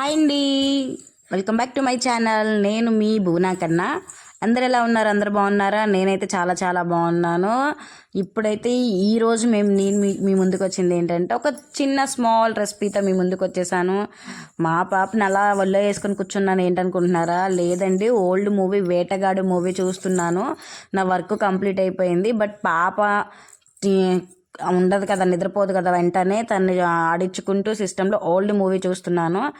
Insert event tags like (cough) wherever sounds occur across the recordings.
Hi అండి. Welcome back to my channel నేను మీ భువనా కన్నా అందరు ఎలా ఉన్నారు? అందరు బాగున్నారా? నేనైతే చాలా చాలా బాగున్నాను. ఇప్పుడైతే ఈరోజు మేము నేను మీ మీ ముందుకు వచ్చింది ఏంటంటే ఒక చిన్న స్మాల్ రెసిపీతో మీ ముందుకు వచ్చేసాను. మా పాపని అలా ఒళ్ళో వేసుకొని కూర్చున్నాను. ఏంటనుకుంటున్నారా? లేదండి ఓల్డ్ మూవీ వేటగాడు మూవీ చూస్తున్నాను. నా వర్క్ కంప్లీట్ అయిపోయింది. బట్ పాప టీ- ఉండదు కదా నిద్రపోదు కదా వెంటనే తను ఆడించుకుంటూ సిస్టంలో ఓల్డ్ మూవీ చూస్తున్నాను.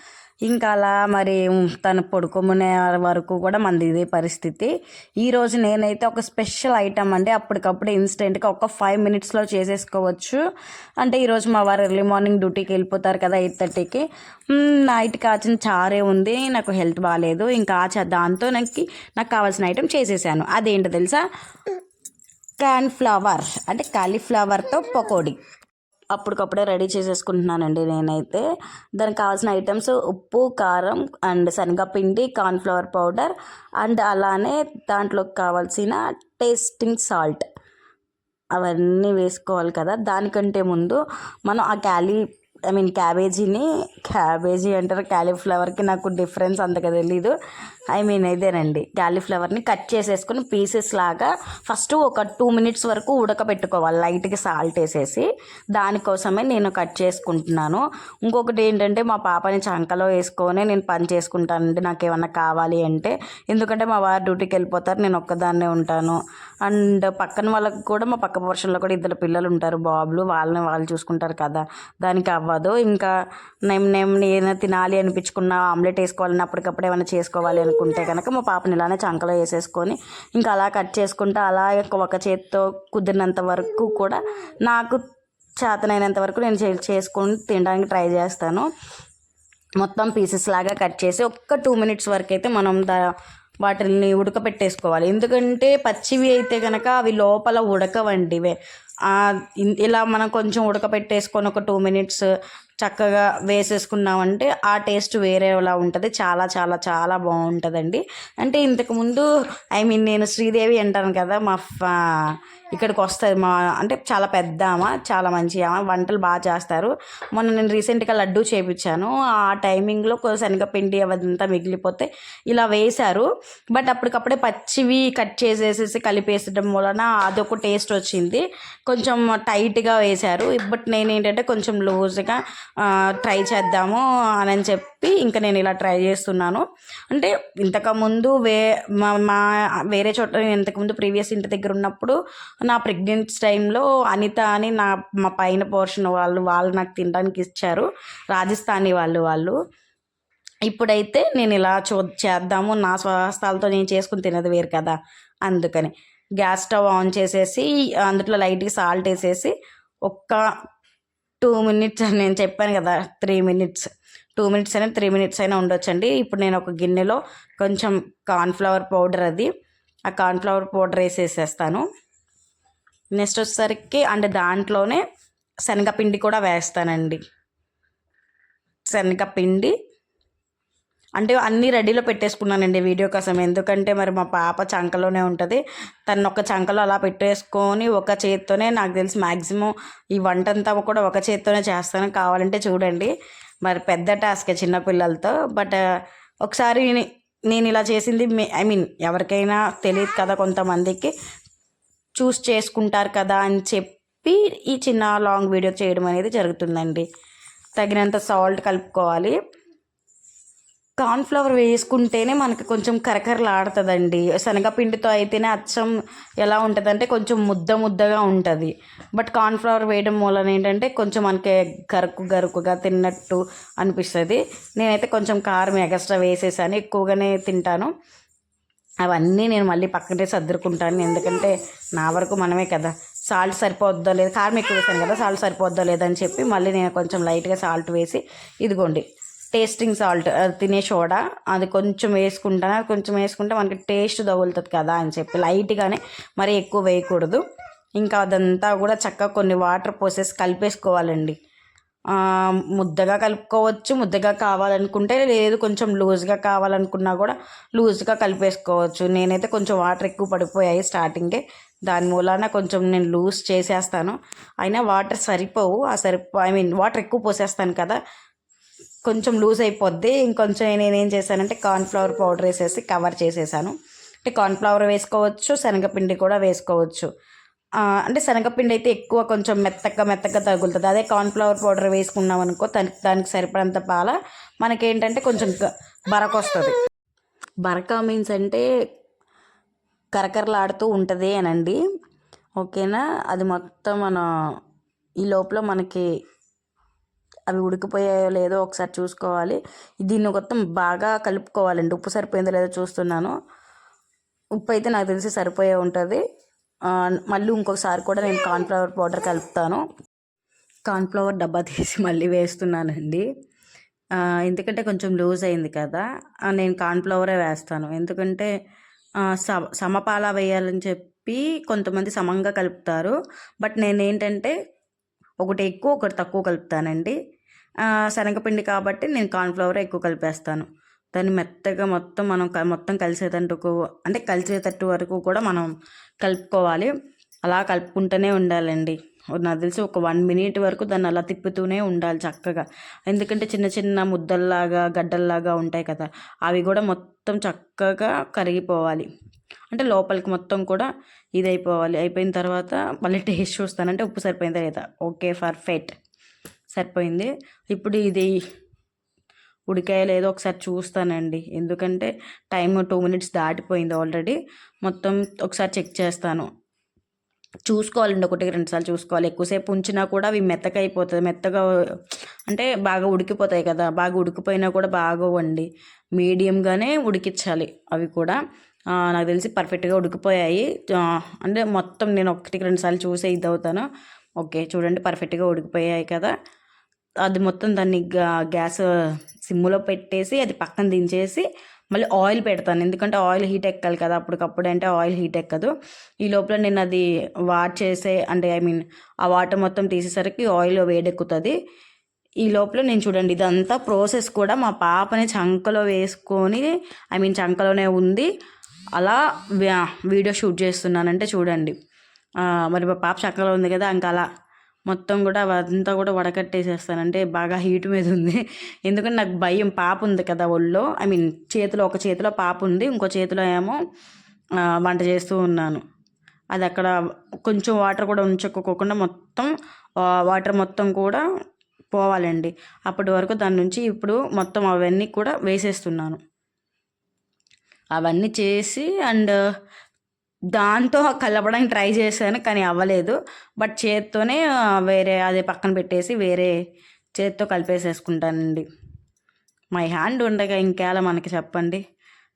ఇంకా అలా మరి తను పడుకోమునే వరకు కూడా మనది ఇదే పరిస్థితి. ఈరోజు నేనైతే ఒక స్పెషల్ ఐటమ్ అంటే అప్పటికప్పుడు ఇన్స్టెంట్గా ఒక ఫైవ్ మినిట్స్లో చేసేసుకోవచ్చు. అంటే ఈరోజు మా వారు ఎర్లీ మార్నింగ్ డ్యూటీకి వెళ్ళిపోతారు కదా ఎయిట్ థర్టీకి నైట్ కాచిన చారే ఉంది. నాకు హెల్త్ బాగాలేదు ఇంకా దాంతో నాకు నాకు కావాల్సిన ఐటమ్ చేసేసాను. అదేంటో తెలుసా? కాన్ఫ్లవర్ అంటే కాలీఫ్లవర్తో పకోడీ. అప్పటికప్పుడే రెడీ చేసేసుకుంటున్నానండి నేనైతే. దానికి కావాల్సిన ఐటమ్స్ ఉప్పు కారం అండ్ శనగపిండి కార్న్ఫ్లవర్ పౌడర్ అండ్ అలానే దాంట్లోకి కావాల్సిన టేస్టింగ్ సాల్ట్. అవన్నీ వేసుకోవాలి కదా. దానికంటే ముందు మనం ఆ క్యాలీ ఐ మీన్ క్యాబేజీని క్యాబేజీ అంటారు క్యాలీఫ్లవర్కి నాకు డిఫరెన్స్ అంతగా తెలీదు. ఐ మీన్ ఇదేనండి క్యాలీఫ్లవర్ని కట్ చేసేసుకుని పీసెస్ లాగా ఫస్ట్ ఒక టూ మినిట్స్ వరకు ఉడకబెట్టుకోవాలి. లైట్గా సాల్ట్ వేసేసి దానికోసమే నేను కట్ చేసుకుంటున్నాను. ఇంకొకటి ఏంటంటే మా పాపని చంకలో వేసుకొని నేను పని చేసుకుంటానండి. నాకు ఏమన్నా కావాలి అంటే ఎందుకంటే మా వారు డ్యూటీకి వెళ్ళిపోతారు. నేను ఒక్కదాన్నే ఉంటాను. అండ్ పక్కన వాళ్ళకి కూడా మా పక్క పోర్షన్లో కూడా ఇద్దరు పిల్లలు ఉంటారు. బాబులు వాళ్ళని వాళ్ళు చూసుకుంటారు కదా. దానికి అవ్వదు. ఇంకా నేను నేను ఏదైనా తినాలి అనిపించుకున్న ఆమ్లెట్ వేసుకోవాలని అప్పటికప్పుడు ఏమైనా చేసుకోవాలి అని అనుకుంటే కనుక మా పాపని ఇలానే చంకలో వేసేసుకొని ఇంకా అలా కట్ చేసుకుంటా అలా ఒక చేత్తో కుదిరినంత వరకు కూడా నాకు చేతనైనంత వరకు నేను చే- చేసుకొని తినడానికి ట్రై చేస్తాను. మొత్తం పీసెస్ లాగా కట్ చేసి ఒక్క టూ మినిట్స్ వరకు అయితే మనం దా వాటిని ఉడకపెట్టేసుకోవాలి. ఎందుకంటే పచ్చివి అయితే కనుక అవి లోపల ఉడకవండివే. ఇలా మనం కొంచెం ఉడకపెట్టేసుకొని ఒక టూ మినిట్స్ చక్కగా వేసేసుకున్నామంటే ఆ టేస్ట్ వేరేలా ఉంటుంది. చాలా చాలా చాలా బాగుంటుందండి. అంటే ఇంతకుముందు ఐ మీన్ నేను శ్రీదేవి అంటాను కదా మా ఫ- ఇక్కడికి వస్తుంది. మా అంటే చాలా పెద్ద ఆమె చాలా మంచి ఆమె వంటలు బాగా చేస్తారు. మొన్న నేను రీసెంట్గా లడ్డు చేయించాను ఆ టైమింగ్లో శనగపిండి అవంతా మిగిలిపోతే ఇలా వేశారు. బట్ అప్పటికప్పుడే పచ్చివి కట్ చేసేసేసి కలిపేసడం వలన అదొక టేస్ట్ వచ్చింది. కొంచెం టైట్గా వేశారు. బట్ నేను ఏంటంటే కొంచెం లూజ్గా ట్రై చేద్దాము అని చెప్పి ఇంకా నేను ఇలా ట్రై చేస్తున్నాను. అంటే ఇంతకుముందు వే మా మా వేరే చోట నేను ఇంతకుముందు ప్రీవియస్ ఇంటి దగ్గర ఉన్నప్పుడు నా ప్రెగ్నెంట్ టైంలో అనిత అని నా మా పైన పోర్షన్ వాళ్ళు వాళ్ళు నాకు తినడానికి ఇచ్చారు. రాజస్థానీ వాళ్ళు వాళ్ళు. ఇప్పుడైతే నేను ఇలా చూ చేద్దాము నా స్వహస్తాలతో నేను చేసుకుని తినదు వేరు కదా అందుకని. గ్యాస్ స్టవ్ ఆన్ చేసేసి అందులో లైట్గా సాల్ట్ వేసేసి ఒక్క టూ మినిట్స్ అని నేను చెప్పాను కదా త్రీ మినిట్స్. టూ మినిట్స్ అయినా త్రీ మినిట్స్ అయినా ఉండొచ్చండి. ఇప్పుడు నేను ఒక గిన్నెలో కొంచెం కార్న్ఫ్లవర్ పౌడర్ అది ఆ కార్న్ఫ్లవర్ పౌడర్ వేసేసేస్తాను. నెక్స్ట్ వచ్చేసరికి అంటే దాంట్లోనే శనగపిండి కూడా వేస్తానండి. శనగపిండి అంటే అన్నీ రెడీలో పెట్టేసుకున్నానండి వీడియో కోసం. ఎందుకంటే మరి మా పాప చంకలోనే ఉంటుంది. తను ఒక చంకలో అలా పెట్టేసుకొని ఒక చేత్తోనే నాకు తెలిసి మ్యాక్సిమం ఈ వంట అంతా కూడా ఒక చేత్తోనే చేస్తాను. కావాలంటే చూడండి. మరి పెద్ద టాస్క్ చిన్నపిల్లలతో బట్ ఒకసారి నేను ఇలా చేసింది ఐ మీన్ ఎవరికైనా తెలియదు కదా కొంతమందికి. చూస్ చేసుకుంటారు కదా అని చెప్పి ఈ చిన్న లాంగ్ వీడియో చేయడం అనేది జరుగుతుందండి. తగినంత సాల్ట్ కలుపుకోవాలి. కార్న్ఫ్లవర్ వేసుకుంటేనే మనకి కొంచెం కరకరలాడుతుందండి. శనగపిండితో అయితేనే అచ్చం ఎలా ఉంటుందంటే కొంచెం ముద్ద ముద్దగా ఉంటుంది. బట్ కార్న్ఫ్లవర్ వేయడం మూలన ఏంటంటే కొంచెం మనకి గరుకు గరుకుగా తిన్నట్టు అనిపిస్తుంది. నేనైతే కొంచెం కారం ఎగస్ట్రా వేసేసాను ఎక్కువగానే తింటాను. అవన్నీ నేను మళ్ళీ పక్కనే సర్దుకుంటాను. ఎందుకంటే నా వరకు మనమే కదా. సాల్ట్ సరిపోద్దో లేదు కారం ఎక్కువ వేసాను కదా సాల్ట్ సరిపోద్దో లేదని చెప్పి మళ్ళీ నేను కొంచెం లైట్గా సాల్ట్ వేసి ఇదిగోండి. టేస్టింగ్ సాల్ట్ అది తినే సోడా అది కొంచెం వేసుకుంటాను అది కొంచెం వేసుకుంటే మనకి టేస్ట్ తగులుతుంది కదా అని చెప్పి. లైట్గానే మరి ఎక్కువ వేయకూడదు. ఇంకా అదంతా కూడా చక్కగా కొన్ని వాటర్ పోసేసి కలిపేసుకోవాలండి. ముద్దగా కలుపుకోవచ్చు ముద్దగా కావాలనుకుంటే లేదు కొంచెం లూజ్గా కావాలనుకున్నా కూడా లూజ్గా కలిపేసుకోవచ్చు. నేనైతే కొంచెం వాటర్ ఎక్కువ పడిపోయాయి స్టార్టింగే. దాని మూలాన కొంచెం నేను లూజ్ చేసేస్తాను. అయినా వాటర్ సరిపోవు. ఆ సరిపో ఐ మీన్ వాటర్ ఎక్కువ పోసేస్తాను కదా. కొంచెం లూజ్ అయిపోద్ది. ఇంకొంచెం నేనేం చేశానంటే కార్న్ఫ్లవర్ పౌడర్ వేసేసి కవర్ చేసేసాను. అంటే కార్న్ఫ్లవర్ వేసుకోవచ్చు శనగపిండి కూడా వేసుకోవచ్చు. అంటే శనగపిండి అయితే ఎక్కువ కొంచెం మెత్తగా మెత్తగా తగులుతుంది. అదే కార్న్ఫ్లవర్ పౌడర్ వేసుకున్నాం అనుకో దానికి దానికి సరిపడంత పాల మనకేంటంటే కొంచెం బరక వస్తుంది. బరక మీన్స్ అంటే కరకరలాడుతూ ఉంటుంది అనండి. ఓకేనా? అది మొత్తం మన ఈ లోపల మనకి అవి ఉడికిపోయాయో లేదో ఒకసారి చూసుకోవాలి. దీన్ని మొత్తం బాగా కలుపుకోవాలండి. ఉప్పు సరిపోయిందో లేదో చూస్తున్నాను. ఉప్పు అయితే నాకు తెలిసి సరిపోయే ఉంటుంది. మళ్ళీ ఇంకొకసారి కూడా నేను కార్న్ఫ్లవర్ పౌడర్ కలుపుతాను. కార్న్ఫ్లవర్ డబ్బా తీసి మళ్ళీ వేస్తున్నానండి. ఎందుకంటే కొంచెం లూజ్ అయింది కదా. నేను కార్న్ఫ్లవరే వేస్తాను. ఎందుకంటే సమ సమపాల వేయాలని చెప్పి కొంతమంది సమంగా కలుపుతారు. బట్ నేనేంటంటే ఒకటి ఎక్కువ ఒకటి తక్కువ కలుపుతానండి. శనగపిండి కాబట్టి నేను కార్న్ఫ్లవర్ ఎక్కువ కలిపేస్తాను. దాన్ని మెత్తగా మొత్తం మనం మొత్తం కలిసేటట్టు అంటే కలిసేటట్టు వరకు కూడా మనం కలుపుకోవాలి. అలా కలుపుకుంటూనే ఉండాలండి. నాకు తెలిసి ఒక వన్ మినిట్ వరకు దాన్ని అలా తిప్పుతూనే ఉండాలి చక్కగా. ఎందుకంటే చిన్న చిన్న ముద్దల్లాగా గడ్డల్లాగా ఉంటాయి కదా అవి కూడా మొత్తం చక్కగా కరిగిపోవాలి. అంటే లోపలికి మొత్తం కూడా ఇది అయిపోవాలి అయిపోయిన తర్వాత మళ్ళీ టేస్ట్ చూస్తానంటే ఉప్పు సరిపోయిందా లేదా ఓకే పర్ఫెక్ట్. సరిపోయింది. ఇప్పుడు ఇది ఉడికాయ లేదో ఒకసారి చూస్తానండి. ఎందుకంటే టైం టూ మినిట్స్ దాటిపోయింది ఆల్రెడీ. మొత్తం ఒకసారి చెక్ చేస్తాను. చూసుకోవాలండి ఒకటి రెండు సార్లు చూసుకోవాలి. ఎక్కువసేపు ఉంచినా కూడా అవి మెత్తగా అయిపోతుంది మెత్తగా అంటే బాగా ఉడికిపోతాయి కదా. బాగా ఉడికిపోయినా కూడా బాగోవండి. మీడియంగానే ఉడికించాలి అవి కూడా. నాకు తెలిసి పర్ఫెక్ట్గా ఉడికిపోయాయి. అంటే మొత్తం నేను ఒకటికి రెండు సార్లు చూసే ఇది అవుతాను. ఓకే చూడండి పర్ఫెక్ట్గా ఉడికిపోయాయి కదా. అది మొత్తం దాన్ని గ్యాస్ సిమ్లో పెట్టేసి అది పక్కన దించేసి మళ్ళీ ఆయిల్ పెడతాను. ఎందుకంటే ఆయిల్ హీట్ ఎక్కాలి కదా అప్పటికప్పుడు అంటే ఆయిల్ హీట్ ఎక్కదు. ఈ లోపల నేను అది వాట్ చేసే అంటే ఐ మీన్ ఆ వాటర్ మొత్తం తీసేసరికి ఆయిల్ వేడెక్కుతుంది. ఈ లోపల నేను చూడండి ఇదంతా ప్రాసెస్ కూడా మా పాపని చంకలో వేసుకొని ఐ మీన్ చంకలోనే ఉంది. అలా వీడియో షూట్ చేస్తున్నానంటే చూడండి. మరి మా పాప చక్కలో ఉంది కదా ఇంకా అలా మొత్తం కూడా అదంతా కూడా వడకట్టేసేస్తాను. అంటే బాగా హీట్ మీద ఉంది. ఎందుకంటే నాకు భయం పాప ఉంది కదా ఒళ్ళో. ఐ మీన్ చేతిలో ఒక చేతిలో పాప ఉంది. ఇంకో చేతిలో ఏమో వంట చేస్తూ ఉన్నాను. అది అక్కడ కొంచెం వాటర్ కూడా ఉంచుకోకుండా మొత్తం వాటర్ మొత్తం కూడా పోవాలండి. అప్పటి వరకు దాని నుంచి ఇప్పుడు మొత్తం అవన్నీ కూడా వేసేస్తున్నాను. అవన్నీ చేసి అండ్ దాంతో కలపడానికి ట్రై చేశాను కానీ అవ్వలేదు. బట్ చేత్తోనే వేరే అదే పక్కన పెట్టేసి వేరే చేత్తో కలిపేసేసుకుంటానండి. మై హ్యాండ్ ఉండగా ఇంకేలా మనకి చెప్పండి?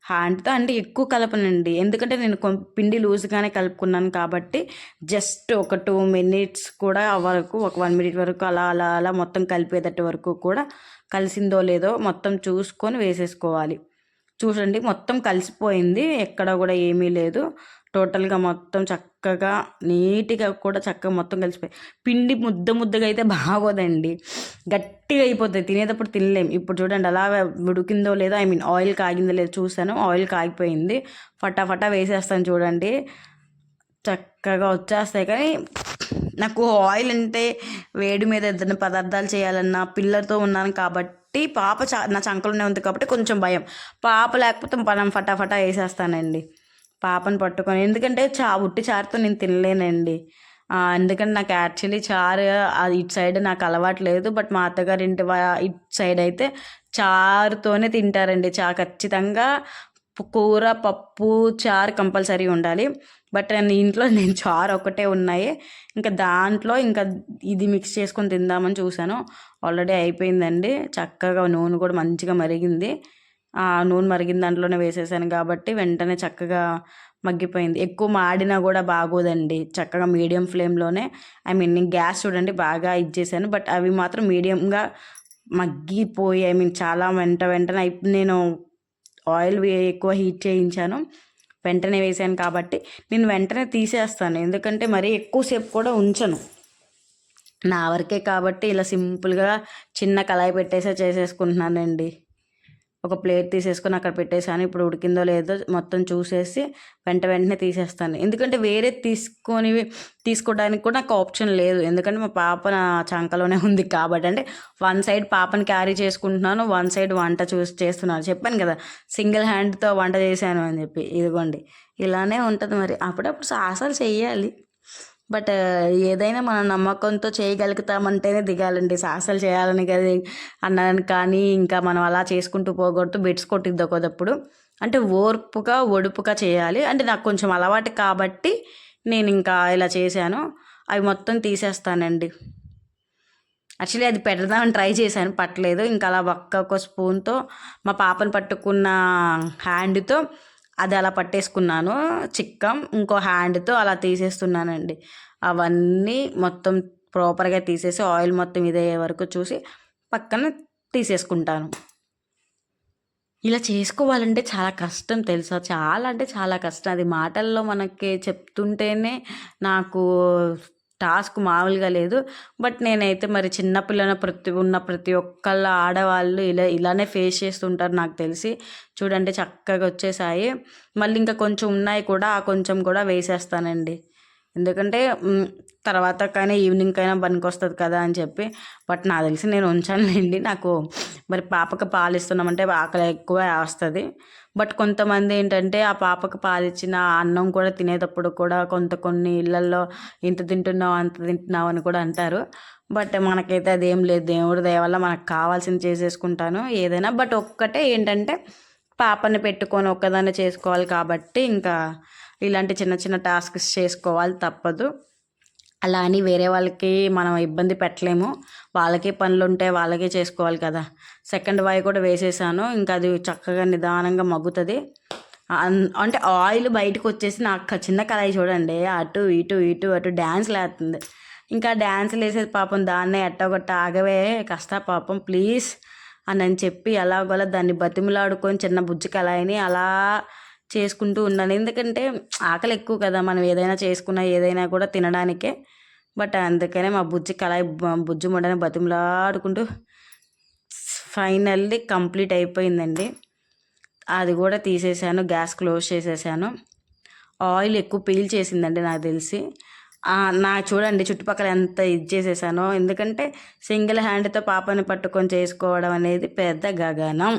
హ్యాండ్తో అంటే ఎక్కువ కలపనండి. ఎందుకంటే నేను కొం- పిండి లూజ్గానే కలుపుకున్నాను కాబట్టి జస్ట్ ఒక టూ మినిట్స్ కూడా వరకు ఒక వన్ మినిట్ వరకు అలా అలా అలా మొత్తం కలిపేటట్టు వరకు కూడా కలిసిందో లేదో మొత్తం చూసుకొని వేసేసుకోవాలి. చూడండి మొత్తం కలిసిపోయింది. ఎక్కడ కూడా ఏమీ లేదు. టోటల్గా మొత్తం చక్కగా నీట్గా కూడా చక్కగా మొత్తం కలిసిపోయి పిండి ముద్ద ముద్దగా అయితే బాగోదండి. గట్టిగా అయిపోతుంది. తినేటప్పుడు తినలేం. ఇప్పుడు చూడండి అలా ఉడికిందో లేదో ఐ మీన్ ఆయిల్ కాగిందో లేదో చూసాను ఆయిల్ కాగిపోయింది. ఫటాఫటా వేసేస్తాను చూడండి. చక్కగా వచ్చేస్తాయి. కానీ నాకు ఆయిల్ అంటే వేడి మీద ఏదైనా పదార్థాలు చేయాలన్నా పిల్లలతో ఉన్నాను కాబట్టి పాప చా నా చంకలోనే ఉంది కాబట్టి కొంచెం భయం. పాప లేకపోతే మనం ఫటాఫటా వేసేస్తానండి. పాపను పట్టుకొని. ఎందుకంటే చా ఉట్టి చారుతో నేను తినలేనండి. ఎందుకంటే నాకు యాక్చువల్లీ చారు ఇటు సైడ్ నాకు అలవాటు లేదు. బట్ మా అత్తగారి ఇంటి ఇటు సైడ్ అయితే చారుతోనే తింటారండి. చా ఖచ్చితంగా కూర పప్పు చారు కంపల్సరీ ఉండాలి. బట్ నేను ఇంట్లో (laughs) నేను చారు ఒకటే ఉన్నాయి. ఇంకా దాంట్లో ఇంకా ఇది మిక్స్ చేసుకొని తిందామని చూశాను. ఆల్రెడీ అయిపోయిందండి. చక్కగా నూనె కూడా మంచిగా మరిగింది. నూనె మరిగిన దాంట్లోనే వేసేసాను కాబట్టి వెంటనే చక్కగా మగ్గిపోయింది. ఎక్కువ మాడినా కూడా బాగోదండి. చక్కగా మీడియం ఫ్లేమ్లోనే ఐ మీన్ నేను గ్యాస్ చూడండి బాగా ఇచ్చేసాను బట్ అవి మాత్రం మీడియంగా మగ్గిపోయి ఐ మీన్ చాలా వెంట వెంటనే నేను ఆయిల్ ఎక్కువ హీట్ చేయించాను వెంటనే వేసాను కాబట్టి నేను వెంటనే తీసేస్తాను. ఎందుకంటే మరీ ఎక్కువసేపు కూడా ఉంచను. నా వరకే కాబట్టి ఇలా సింపుల్గా చిన్న కళాయి పెట్టేసే చేసేసుకుంటున్నానండి. ఒక ప్లేట్ తీసేసుకొని అక్కడ పెట్టేసాను ఇప్పుడు ఉడికిందో లేదో మొత్తం చూసేసి వెంట వెంటనే తీసేస్తాను. ఎందుకంటే వేరే తీసుకొని తీసుకోవడానికి కూడా నాకు ఆప్షన్ లేదు. ఎందుకంటే మా పాప నా చంకలోనే ఉంది కాబట్టి. అంటే వన్ సైడ్ పాపని క్యారీ చేసుకుంటున్నాను వన్ సైడ్ వంట చూసి చేస్తున్నాను చెప్పాను కదా సింగిల్ హ్యాండ్తో వంట చేశాను అని చెప్పి. ఇదిగోండి. ఇలానే ఉంటుంది మరి. అప్పుడప్పుడు సాహసాలు చేయాలి. బట్ ఏదైనా మన నమ్మకంతో చేయగలుగుతామంటేనే దిగాలండి. సాహసాలు చేయాలని కదా అన్నాను. కానీ ఇంకా మనం అలా చేసుకుంటూ పోకూడదు. బెడ్స్ కొట్టిద్ది ఒకదప్పుడు అంటే ఓర్పుగా ఒడుపుగా చేయాలి. అంటే నాకు కొంచెం అలవాటు కాబట్టి నేను ఇంకా ఇలా చేశాను. అవి మొత్తం తీసేస్తానండి. యాక్చువల్లీ అది పెడదామని ట్రై చేశాను. పట్టలేదు. ఇంకా అలా ఒక్క ఒక స్పూన్తో మా పాపను పట్టుకున్న హ్యాండ్తో అది అలా పట్టేసుకున్నాను. చిక్కం ఇంకో హ్యాండ్తో అలా తీసేస్తున్నానండి. అవన్నీ మొత్తం ప్రాపర్గా తీసేసి ఆయిల్ మొత్తం ఇదయ్యే వరకు చూసి పక్కన తీసేసుకుంటాను. ఇలా చేసుకోవాలంటే చాలా కష్టం తెలుసా? చాలా అంటే చాలా కష్టం. అది మాటల్లో మనకి చెప్తుంటేనే నాకు టాస్క్ మామూలుగా లేదు. బట్ నేనైతే మరి చిన్నపిల్లల ప్రతి ఉన్న ప్రతి ఒక్కళ్ళ ఆడవాళ్ళు ఇలా ఇలానే ఫేస్ చేస్తుంటారు నాకు తెలిసి. చూడండి చక్కగా వచ్చేసాయి. మళ్ళీ ఇంకా కొంచెం ఉన్నాయి కూడా ఆ కొంచెం కూడా వేసేస్తానండి. ఎందుకంటే తర్వాత కానీ ఈవినింగ్ అయినా పనికి వస్తుంది కదా అని చెప్పి. బట్ నాకు తెలిసి నేను ఉంచానులేండి. నాకు మరి పాపకు పాలు ఇస్తున్నామంటే ఆకలి ఎక్కువ వస్తుంది. బట్ కొంతమంది ఏంటంటే ఆ పాపకు పాలిచ్చిన అన్నం కూడా తినేటప్పుడు కూడా కొంత కొన్ని ఇళ్ళల్లో ఇంత తింటున్నావు అంత తింటున్నావు అని కూడా అంటారు. బట్ మనకైతే అదేం లేదు. దేవుడి దయ వల్ల మనకు కావాల్సింది చేసేసుకుంటాను ఏదైనా. బట్ ఒక్కటే ఏంటంటే పాపని పెట్టుకొని ఒక్కదాన్ని చేసుకోవాలి కాబట్టి ఇంకా ఇలాంటి చిన్న చిన్న టాస్క్స్ చేసుకోవాలి తప్పదు. అలా అని వేరే వాళ్ళకి మనం ఇబ్బంది పెట్టలేము. వాళ్ళకి పనులు ఉంటే వాళ్ళకే చేసుకోవాలి కదా. సెకండ్ వాయి కూడా వేసేసాను. ఇంకా అది చక్కగా నిదానంగా మగ్గుతుంది. అంటే ఆయిల్ బయటకు వచ్చేసి నాకు చిన్న కళాయి చూడండి. అటు ఇటు ఇటు అటు డ్యాన్స్ లేస్తుంది ఇంకా డ్యాన్స్ వేసేది పాపం దాన్నే ఎట్టగొట్ట ఆగవే. కష్ట పాపం ప్లీజ్ అని అని చెప్పి ఎలాగోలా దాన్ని బతిమలాడుకొని చిన్న బుజ్జి కళాయిని అలా చేసుకుంటూ ఉన్నాను. ఎందుకంటే ఆకలి ఎక్కువ కదా మనం ఏదైనా చేసుకున్నా ఏదైనా కూడా తినడానికే. బట్ అందుకనే మా బుజ్జి కళాయి బుజ్జి ముడని బతిమలాడుకుంటూ ఫైనల్లీ కంప్లీట్ అయిపోయిందండి. అది కూడా తీసేసాను గ్యాస్ క్లోజ్ చేసేసాను. ఆయిల్ ఎక్కువ పీల్ చేసిందండి నాకు తెలిసి. నా చూడండి చుట్టుపక్కల ఎంత ఇది చేసేసానో. ఎందుకంటే సింగిల్ హ్యాండ్తో పాపని పట్టుకొని చేసుకోవడం అనేది పెద్ద గగనం.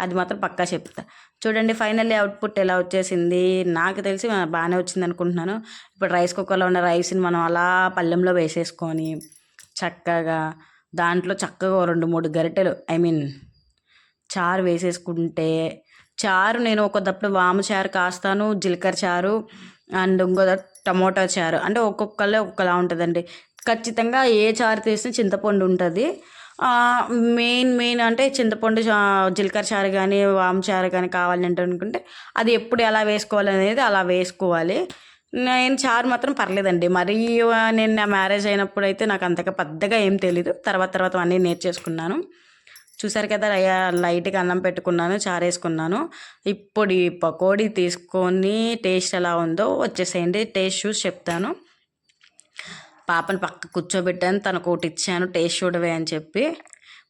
అది మాత్రం పక్కా చెప్తా. చూడండి ఫైనల్లీ అవుట్పుట్ ఎలా వచ్చేసింది. నాకు తెలిసి బాగానే వచ్చింది అనుకుంటున్నాను. ఇప్పుడు రైస్ కుక్కర్లో ఉన్న రైస్ని మనం అలా పళ్ళెంలో వేసేసుకొని చక్కగా దాంట్లో చక్కగా రెండు మూడు గరిటెలు ఐ మీన్ చారు వేసేసుకుంటే చారు నేను ఒకదప్పుడు వాము చారు కాస్తాను జీలకర్ర చారు అండ్ ఇంకో టమోటా చారు. అంటే ఒక్కొక్కళ్ళే ఒక్కలా ఉంటుందండి. ఖచ్చితంగా ఏ చారు తీసినా చింతపండు ఉంటుంది. మెయిన్ మెయిన్ అంటే చింతపండు జీలకర్ర చారు కానీ వాము చారు కానీ కావాలంటే అనుకుంటే అది ఎప్పుడు ఎలా వేసుకోవాలి అనేది అలా వేసుకోవాలి. నేను చారు మాత్రం పర్లేదండి. మరీ నేను నా మ్యారేజ్ అయినప్పుడు అయితే నాకు అంతగా పెద్దగా ఏం తెలీదు. తర్వాత తర్వాత అన్నీ నేర్చేసుకున్నాను. చూసారు కదా లైట్గా అన్నం పెట్టుకున్నాను చారు వేసుకున్నాను. ఇప్పుడు ఈ పకోడీ తీసుకొని టేస్ట్ ఎలా ఉందో వచ్చేసేయండి. టేస్ట్ చూసి చెప్తాను. పాపని పక్క కూర్చోబెట్టాను. తనకు ఒకటి ఇచ్చాను టేస్ట్ చూడవే అని చెప్పి.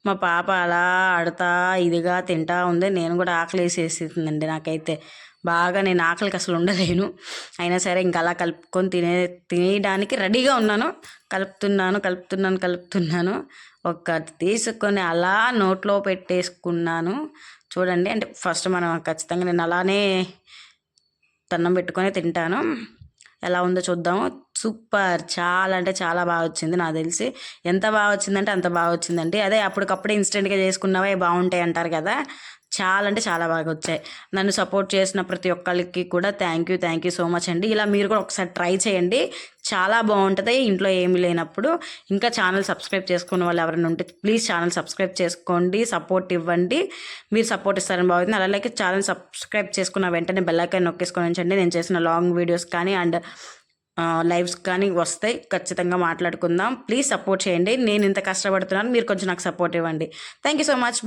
మా పాప అలా ఆడుతా ఇదిగా తింటా ఉంది. నేను కూడా ఆకలి వేసేసిందండి నాకైతే. బాగా నేను ఆకలికి అసలు ఉండలేను. అయినా సరే ఇంకా అలా కలుపుకొని తినే తినేయడానికి రెడీగా ఉన్నాను. కలుపుతున్నాను కలుపుతున్నాను కలుపుతున్నాను. ఒకటి తీసుకొని అలా నోట్లో పెట్టేసుకున్నాను. చూడండి అంటే ఫస్ట్ మనం ఖచ్చితంగా నేను అలానే తన్నం పెట్టుకొని తింటాను. ఎలా ఉందో చూద్దాము. సూపర్! చాలా అంటే చాలా బాగా వచ్చింది నాకు తెలిసి. ఎంత బాగా వచ్చిందంటే అంత బాగా వచ్చిందండి. అదే అప్పటికప్పుడే ఇన్స్టెంట్గా చేసుకున్నవే బాగుంటాయి అంటారు కదా? చాలా అంటే చాలా బాగా వచ్చాయి. నన్ను సపోర్ట్ చేసిన ప్రతి ఒక్కరికి కూడా thank you thank you so much అండి. ఇలా మీరు కూడా ఒకసారి ట్రై చేయండి. చాలా బాగుంటుంది. ఇంట్లో ఏమీ లేనప్పుడు. ఇంకా ఛానల్ సబ్స్క్రైబ్ చేసుకున్న వాళ్ళు ఎవరైనా ఉంటే ప్లీజ్ ఛానల్ సబ్స్క్రైబ్ చేసుకోండి. సపోర్ట్ ఇవ్వండి. మీరు సపోర్ట్ ఇస్తారని బాగుంది అలాగే ఛానల్ సబ్స్క్రైబ్ చేసుకున్న వెంటనే బెల్లైకాయ నొక్కేసుకొని ఉంచండి. నేను చేసిన లాంగ్ వీడియోస్ కానీ అండ్ లైవ్స్ కానీ వస్తాయి. ఖచ్చితంగా మాట్లాడుకుందాం. ప్లీజ్ సపోర్ట్ చేయండి. నేను ఇంత కష్టపడుతున్నాను. మీరు కొంచెం నాకు సపోర్ట్ ఇవ్వండి. Thank you so much